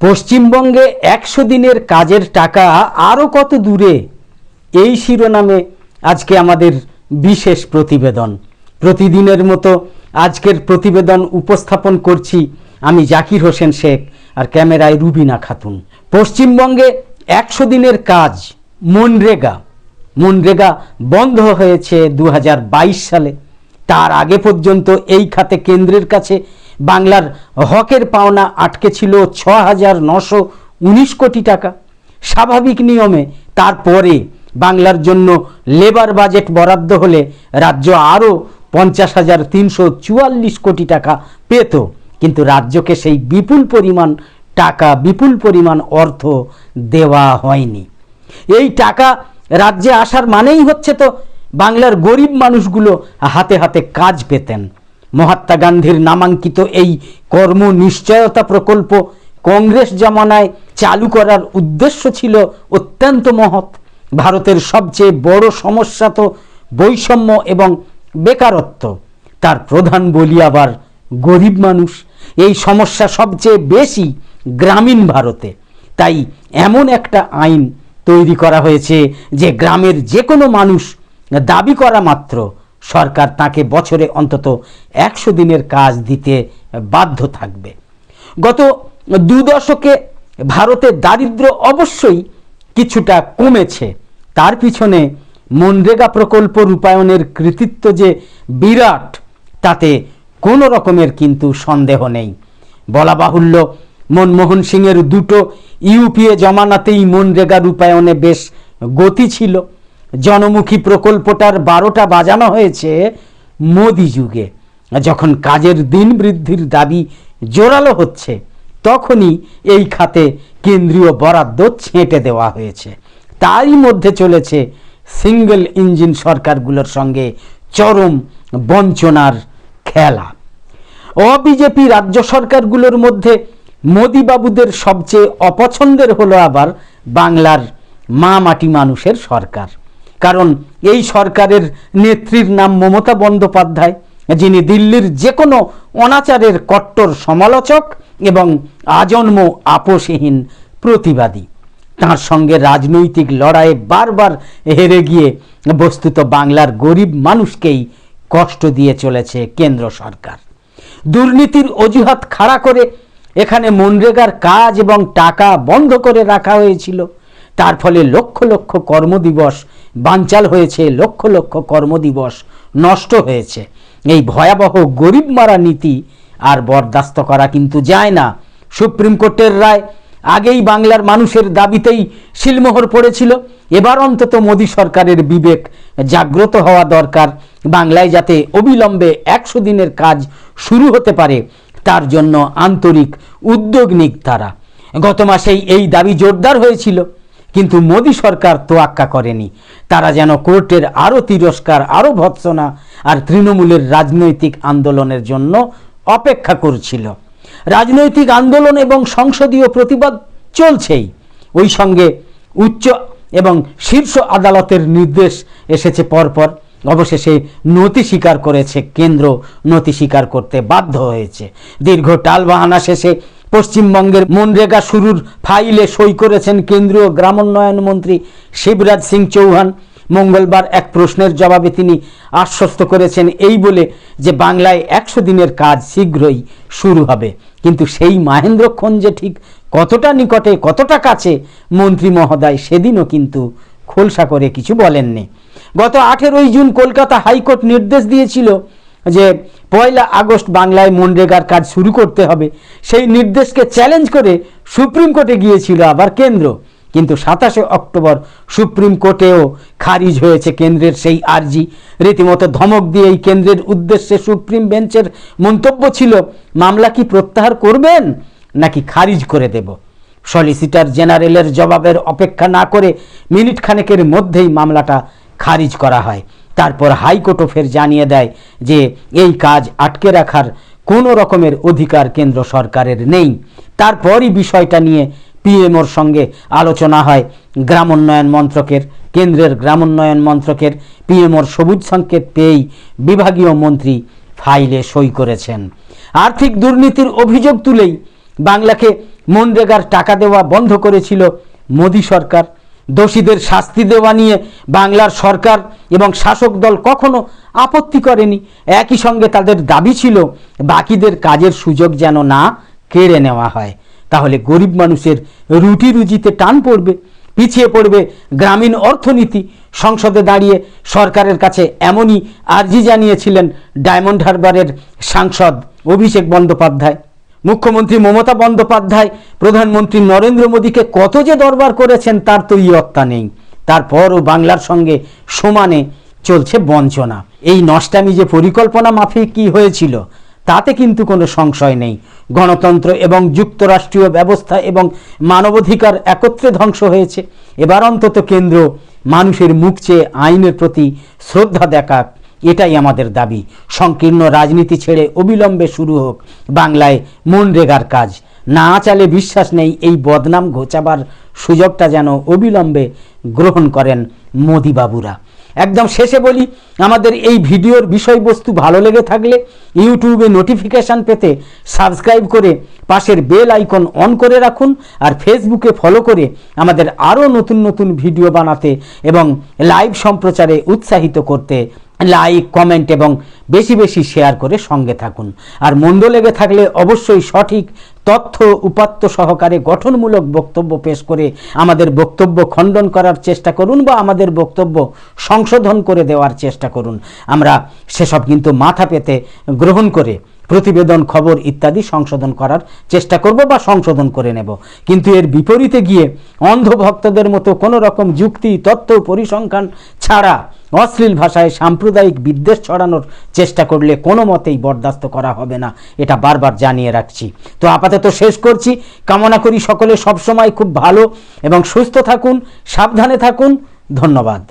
পশ্চিমবঙ্গে একশো দিনের কাজের টাকা আরও কত দূরে? এই শিরোনামে আজকে আমাদের বিশেষ প্রতিবেদন। প্রতিদিনের মতো আজকের প্রতিবেদন উপস্থাপন করছি আমি জাকির হোসেন শেখ আর ক্যামেরায় রুবিনা খাতুন। পশ্চিমবঙ্গে একশো দিনের কাজ মনরেগা। মনরেগা বন্ধ হয়েছে দু হাজার বাইশ সালে। তার আগে পর্যন্ত এই খাতে কেন্দ্রের কাছে বাংলার হকের পাওনা আটকে ছিল ছ হাজার নশো উনিশ কোটি টাকা। স্বাভাবিক নিয়মে তারপরে বাংলার জন্য লেবার বাজেট বরাদ্দ হলে রাজ্য আরও পঞ্চাশ হাজার তিনশো চুয়াল্লিশ কোটি টাকা পেত। কিন্তু রাজ্যকে সেই বিপুল পরিমাণ টাকা, বিপুল পরিমাণ অর্থ দেওয়া হয়নি। এই টাকা রাজ্যে আসার মানেই হচ্ছে তো বাংলার গরিব মানুষগুলো হাতে হাতে কাজ পেতেন। মহাত্মা গান্ধীর নামাঙ্কিত এই কর্ম নিশ্চয়তা প্রকল্প কংগ্রেস জমানায় চালু করার উদ্দেশ্য ছিল অত্যন্ত মহৎ। ভারতের সবচেয়ে বড় সমস্যা তো বৈষম্য এবং বেকারত্ব। তার প্রধান বলি আবার গরিব মানুষ। এই সমস্যা সবচেয়ে বেশি গ্রামীণ ভারতে। তাই এমন একটা আইন তৈরি করা হয়েছে যে গ্রামের যে কোনো মানুষ দাবি করা মাত্র সরকার তাকে বছরে অন্তত একশো দিনের কাজ দিতে বাধ্য থাকবে। গত দু দশকে ভারতের দারিদ্র অবশ্যই কিছুটা কমেছে। তার পিছনে মনরেগা প্রকল্প রূপায়ণের কৃতিত্ব যে বিরাট, তাতে কোনো রকমের কিন্তু সন্দেহ নেই। বলা বাহুল্য, মনমোহন সিংয়ের দুটো ইউপিএ জমানাতেই মনরেগা রূপায়ণে বেশ গতি ছিল। জনমুখী প্রকল্পটার বারোটা বাজানো হয়েছে মোদি যুগে। যখন কাজের দিন বৃদ্ধির দাবি জোরালো হচ্ছে, তখনই এই খাতে কেন্দ্রীয় বরাদ্দ ছেঁটে দেওয়া হয়েছে। তারই মধ্যে চলেছে সিঙ্গেল ইঞ্জিন সরকারগুলোর সঙ্গে চরম বঞ্চনার খেলা। অবিজেপি রাজ্য সরকারগুলোর মধ্যে মোদিবাবুদের সবচেয়ে অপছন্দের হলো আবার বাংলার মা মাটি মানুষের সরকার। কারণ এই সরকারের নেত্রীর নাম মমতা বন্দ্যোপাধ্যায়, যিনি দিল্লির যে কোনো অনাচারের কট্টর সমালোচক এবং আজন্ম আপোষহীন প্রতিবাদী। তার সঙ্গে রাজনৈতিক লড়াইয়ে বারবার হেরে গিয়ে বস্তুত বাংলার গরিব মানুষকেই কষ্ট দিয়ে চলেছে কেন্দ্র সরকার। দুর্নীতির অজুহাত খাড়া করে এখানে মনরেগার কাজ এবং টাকা বন্ধ করে রাখা হয়েছিল। তার ফলে লক্ষ লক্ষ কর্মদিবস বানচাল হয়েছে, লক্ষ লক্ষ কর্মদিবস নষ্ট হয়েছে। এই ভয়াবহ গরিব মারা নীতি আর বরদাস্ত করা কিন্তু যায় না। সুপ্রিম কোর্টের রায় আগেই বাংলার মানুষের দাবিতেই শিলমোহর পড়েছিল। এবার অন্তত মোদী সরকারের বিবেক জাগ্রত হওয়া দরকার। বাংলায় যাতে অবিলম্বে একশো দিনের কাজ শুরু হতে পারে, তার জন্য আন্তরিক উদ্যোগ নিক তারা। গত মাসেই এই দাবি জোরদার হয়েছিল। কিন্তু মোদী সরকার তোয়াক্কা করেনি। তারা যেন কোর্টের আরও তিরস্কার আরও ভৎসনা আর তৃণমূলের রাজনৈতিক আন্দোলনের জন্য অপেক্ষা করছিল। রাজনৈতিক আন্দোলন এবং সংসদীয় প্রতিবাদ চলছেই। ওই সঙ্গে উচ্চ এবং শীর্ষ আদালতের নির্দেশ এসেছে পরপর। অবশেষে নথি স্বীকার করেছে কেন্দ্র, নথি স্বীকার করতে বাধ্য হয়েছে। দীর্ঘ টালবাহানা শেষে পশ্চিমবঙ্গের মনরেগা শুরুর ফাইলে সই করেছেন কেন্দ্রীয় গ্রামোন্নয়ন মন্ত্রী শিবরাজ সিং চৌহান। মঙ্গলবার এক প্রশ্নের জবাবে তিনি আশ্বস্ত করেছেন এই বলে যে, বাংলায় একশো দিনের কাজ শীঘ্রই শুরু হবে। কিন্তু সেই মাহেন্দ্রক্ষণ যে ঠিক কতটা নিকটে, কতটা কাছে, মন্ত্রী মহোদয় সেদিনও কিন্তু খোলসা করে কিছু বলেননি। গত আঠেরোই জুন কলকাতা হাইকোর্ট নির্দেশ দিয়েছিল যে পয়লা আগস্ট বাংলায় মনরেগার কাজ শুরু করতে হবে। সেই নির্দেশকে চ্যালেঞ্জ করে সুপ্রিম কোর্টে গিয়েছিল আবার কেন্দ্র। কিন্তু সাতাশে অক্টোবর সুপ্রিম কোর্টেও খারিজ হয়েছে কেন্দ্রের সেই আর্জি। রীতিমতো ধমক দিয়ে এই কেন্দ্রের উদ্দেশ্যে সুপ্রিম বেঞ্চের মন্তব্য ছিল, মামলা কি প্রত্যাহার করবেন নাকি খারিজ করে দেব? সলিসিটার জেনারেলের জবাবের অপেক্ষা না করে মিনিট খানেকের মধ্যেই মামলাটা খারিজ করা হয়। তারপর হাইকোর্টও ফের জানিয়ে দেয় যে এই কাজ আটকে রাখার কোনো রকমের অধিকার কেন্দ্র সরকারের নেই। তারপরই বিষয়টা নিয়ে পিএমওর সঙ্গে আলোচনা হয় গ্রামোন্নয়ন মন্ত্রকের, কেন্দ্রের গ্রামোন্নয়ন মন্ত্রকের। পিএমওর সবুজ সংকেত পেয়েই বিভাগীয় মন্ত্রী ফাইলে সই করেছেন। আর্থিক দুর্নীতির অভিযোগ তুলেই বাংলাকে মনরেগার টাকা দেওয়া বন্ধ করেছিল মোদী সরকার। দোষীদের শাস্তি দেওয়া নিয়ে বাংলার সরকার এবং শাসক দল কখনো আপত্তি করেনি। একই সঙ্গে তাদের দাবি ছিল, বাকিদের কাজের সুযোগ যেন না কেড়ে নেওয়া হয়। তাহলে গরিব মানুষের রুটি রুজিতে টান পড়বে, পিছিয়ে পড়বে গ্রামীণ অর্থনীতি। সংসদে দাঁড়িয়ে সরকারের কাছে এমনই আর্জি জানিয়েছিলেন ডায়মন্ড হারবারের সাংসদ অভিষেক বন্দ্যোপাধ্যায়। মুখ্যমন্ত্রী মমতা বন্দ্যোপাধ্যায়, প্রধানমন্ত্রী নরেন্দ্র মোদীকে কত যে দরবার করেছেন, তার তো ইয়ত্তা নেই। তারপরও বাংলার সঙ্গে সমানে চলছে বঞ্চনা। এই নষ্টামি যে পরিকল্পনা মাফিক কি হয়েছিল, তাতে কিন্তু কোনো সংশয় নেই। গণতন্ত্র এবং যুক্তরাষ্ট্রীয় ব্যবস্থা এবং মানবাধিকার একত্রে ধ্বংস হয়েছে। এবার অন্তত কেন্দ্র মানুষের মুখ চেয়ে আইনের প্রতি শ্রদ্ধা দেখাক। এটাই আমাদের দাবি। সংকীর্ণ রাজনীতি ছেড়ে অবিলম্বে শুরু হোক বাংলায় মনরেগার কাজ। না চালে বিশ্বাস নেই এই বদনাম ঘোচাবার সুযোগটা যেন অবিলম্বে গ্রহণ করেন মোদিবাবুরা। একদম শেষে বলি, আমাদের এই ভিডিওর বিষয়বস্তু ভালো লেগে থাকলে ইউটিউবে নোটিফিকেশান পেতে সাবস্ক্রাইব করে পাশের বেল আইকন অন করে রাখুন আর ফেসবুকে ফলো করে আমাদের আরও নতুন নতুন ভিডিও বানাতে এবং লাইভ সম্প্রচারে উৎসাহিত করতে লাইক কমেন্ট এবং বেশি বেশি শেয়ার করে সঙ্গে থাকুন। আর মন্দ লেগে থাকলে অবশ্যই সঠিক তথ্য, উপাত্ত সহকারে গঠনমূলক বক্তব্য পেশ করে আমাদের বক্তব্য খণ্ডন করার চেষ্টা করুন বা আমাদের বক্তব্য সংশোধন করে দেওয়ার চেষ্টা করুন। আমরা সেসব কিন্তু মাথা পেতে গ্রহণ করে প্রতিবেদন, খবর ইত্যাদি সংশোধন করার চেষ্টা করব বা সংশোধন করে নেব। কিন্তু এর বিপরীতে গিয়ে অন্ধ ভক্তদের মতো কোনো রকম যুক্তি তত্ত্ব পরিসংখ্যান ছাড়া অশ্লীল ভাষায় সাম্প্রদায়িক বিদ্বেষ ছড়ানোর চেষ্টা করলে কোনো মতেই বরদাস্ত করা হবে না। এটা বারবার জানিয়ে রাখছি। তো আপাতত শেষ করছি। কামনা করি সকলে সবসময় খুব ভালো এবং সুস্থ থাকুন, সাবধানে থাকুন। ধন্যবাদ।